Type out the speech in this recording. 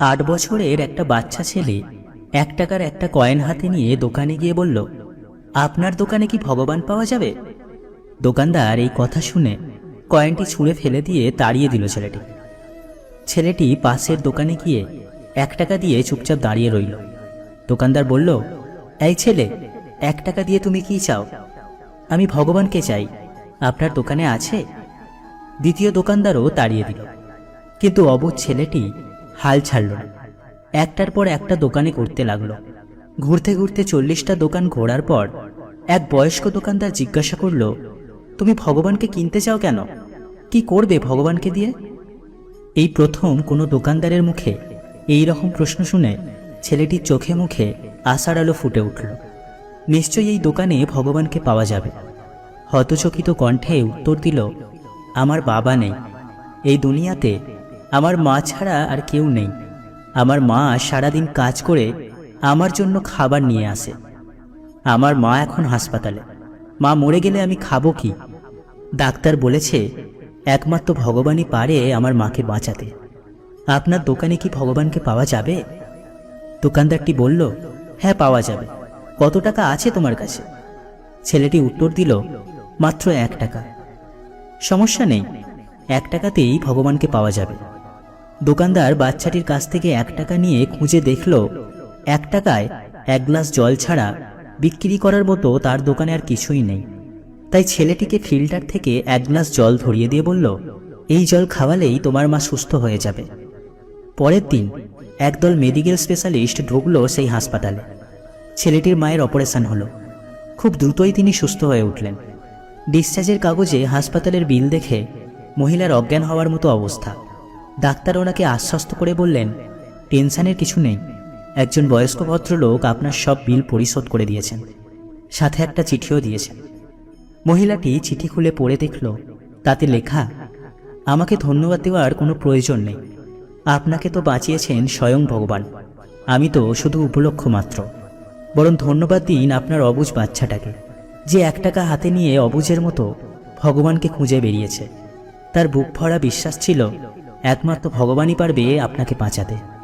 আট বছরের একটা বাচ্চা ছেলে এক টাকার একটা কয়েন হাতে নিয়ে দোকানে গিয়ে বলল, আপনার দোকানে কি ভগবান পাওয়া যাবে? দোকানদার এই কথা শুনে কয়েনটি ছুঁড়ে ফেলে দিয়ে তাড়িয়ে দিল ছেলেটি। ছেলেটি পাশের দোকানে গিয়ে এক টাকা দিয়ে চুপচাপ দাঁড়িয়ে রইল। দোকানদার বলল, এই ছেলে, এক টাকা দিয়ে তুমি কি চাও? আমি ভগবানকে চাই। আপনার দোকানে আছে? দ্বিতীয় দোকানদারও তাড়িয়ে দিল। কিন্তু অবুধ ছেলেটি হাল ছাড়ল না। একটার পর একটা দোকানে করতে লাগল। ঘুরতে ঘুরতে চল্লিশটা দোকান ঘোরার পর এক বয়স্ক দোকানদার জিজ্ঞাসা করল, তুমি ভগবানকে কিনতে চাও কেন? কি করবে ভগবানকে দিয়ে? এই প্রথম কোনো দোকানদারের মুখে এই রকম প্রশ্ন শুনে ছেলেটির চোখে মুখে আশার আলো ফুটে উঠল। নিশ্চয়ই এই দোকানে ভগবানকে পাওয়া যাবে। হতচকিত কণ্ঠে উত্তর দিল, আমার বাবা নেই। এই দুনিয়াতে আমার মা ছাড়া আর কেউ নেই। আমার মা সারাদিন কাজ করে আমার জন্য খাবার নিয়ে আসে। আমার মা এখন হাসপাতালে। মা মরে গেলে আমি খাব কি? ডাক্তার বলেছে, একমাত্র ভগবানই পারে আমার মাকে বাঁচাতে। আপনার দোকানে কি ভগবানকে পাওয়া যাবে? দোকানদারটি বলল হ্যাঁ পাওয়া যাবে। কত টাকা আছে তোমার কাছে? ছেলেটি উত্তর দিল, মাত্র এক টাকা। সমস্যা নেই। এক টাকাতেই ভগবানকে পাওয়া যাবে। দোকানদার বাচ্চাটির কাছ থেকে এক টাকা নিয়ে খুঁজে দেখল, এক টাকায় এক গ্লাস জল ছাড়া বিক্রি করার মতো তার দোকানে আর কিছুই নেই। তাই ছেলেটিকে ফিল্টার থেকে এক গ্লাস জল ধরিয়ে দিয়ে বলল, এই জল খাওয়ালেই তোমার মা সুস্থ হয়ে যাবে। পরের দিন একদল মেডিকেল স্পেশালিস্ট ঢুকলো সেই হাসপাতালে। ছেলেটির মায়ের অপারেশন হলো। খুব দ্রুতই তিনি সুস্থ হয়ে উঠলেন। ডিসচার্জের কাগজে হাসপাতালের বিল দেখে মহিলার অজ্ঞান হওয়ার মতো অবস্থা। ডাক্তার ওনাকে আশ্বস্ত করে বললেন, টেনশনের কিছু নেই। একজন বয়স্ক ভদ্রলোক আপনার সব বিল পরিশোধ করে দিয়েছেন। সাথে একটা চিঠিও দিয়েছেন। মহিলাটি চিঠি খুলে পড়ে দেখল, তাতে লেখা, আমাকে ধন্যবাদ দেওয়ার কোনো প্রয়োজন নেই। আপনাকে তো বাঁচিয়েছেন স্বয়ং ভগবান। আমি তো শুধু উপলক্ষ মাত্র। বরং ধন্যবাদ দিন আপনার অবুজ বাচ্চাটাকে, যে এক টাকা হাতে নিয়ে অবুজের মতো ভগবানকে খুঁজে বেরিয়েছে। তার বুক ভরা বিশ্বাস ছিল একমাত্র ভগবানই পারবে আপনাকে বাঁচাতে।